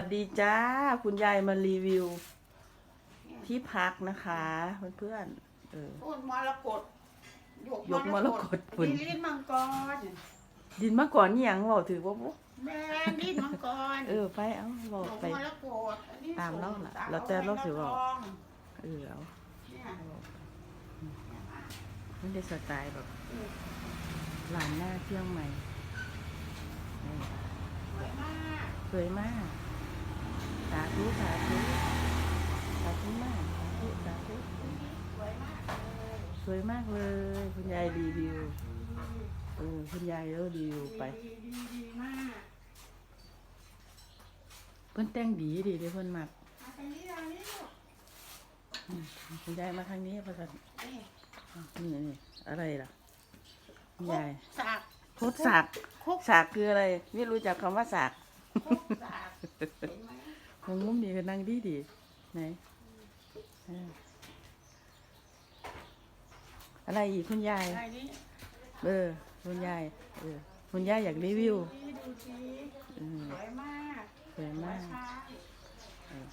สวัสดีจ้า คุณยายมารีวิว ที่พักนะคะเพื่อนๆเออพูดมรกตยกมรกตพุ่นดิลิ้นมังกรดินมาก่อนนี่ยังบอกถือว่าบ่แม่ลิ้นมังกรเออไปเอาบอกยกไปมรกตอันนี้ตามเล่าล่ะส่งแล้วแต่เล่าสิว่าสวให้เออเอาเนี่ยไม่ได้สไตล์แบบหลานหน้าเที่ยงใหม่เออสวยมากสวยมาก สาธุสาธุสาธุมากสาธุสาธุสวยมากเลยสวยมากเลยคุณยายรีวิวเออคุณยายเออรีวิวไปดีดีดีมากเพิ่นแต่งดีดีเด้เพิ่นมักมาทางนี้ทางนี้ลูกอืมคุณยายมาทางนี้พระสันนี่นี่นี่อะไรล่ะคุณยายสากโคตรสากคุกสากคืออะไร ไม่รู้จักคำว่าสากคุกสากเห็นไหม ของมุมนี้ก็นั่งดีดีไหนเอออะไรอีกคุณยายอะไรนี่เออ คุณยาย เออ คุณยายอยากรีวิวดูสิดูสิอืมสวยมากสวยมากสวยค่ะเออ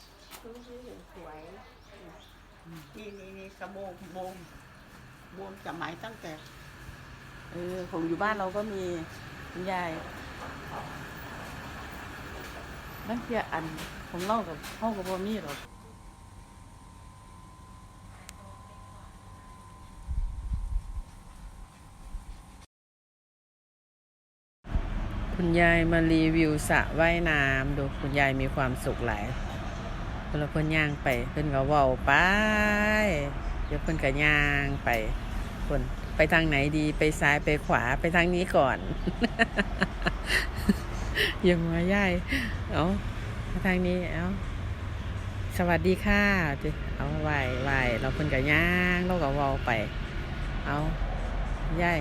ดูสิสวยนี่นี่นี่กระโบงโบงโบงสมัยตั้งแต่ เออ ของอยู่บ้านเราก็มีคุณยาย นั่นเพียอันของเรากับห้องกับพ่มีหรอกคุณยายมารีวิวสระว่ายน้ำดูคุณยายมีความสุขหลายเพิ่นละเพิ่นย่างไปเพิ่นก็ว้าไป เดี๋ยวเพิ่นก็ย่างไปเพิ่นไปทางไหนดีไปซ้ายไปขวาไปทางนี้ก่อน อยังมาย่ายเอาไปทางนี้เอาสวัสดีค่ะจิเอาไหวไหวเราเพิ่นก็ย่างเราก็เว้าไป เอาย่าย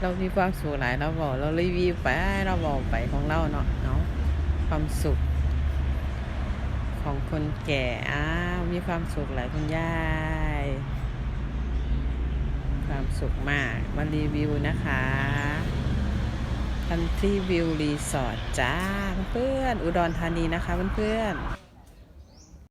เรามีความสุขหลายเราบอกเรารีวิวไปเราบอกไปของเราเนาะเนาะความสุข ของคนแก่อ้าวมีความสุขหลายคุณยายความสุขมากมารีวิวนะคะ ทันที่วิวรีสอร์ทจ้าเพื่อนอุดรธานีนะคะเพื่อนๆ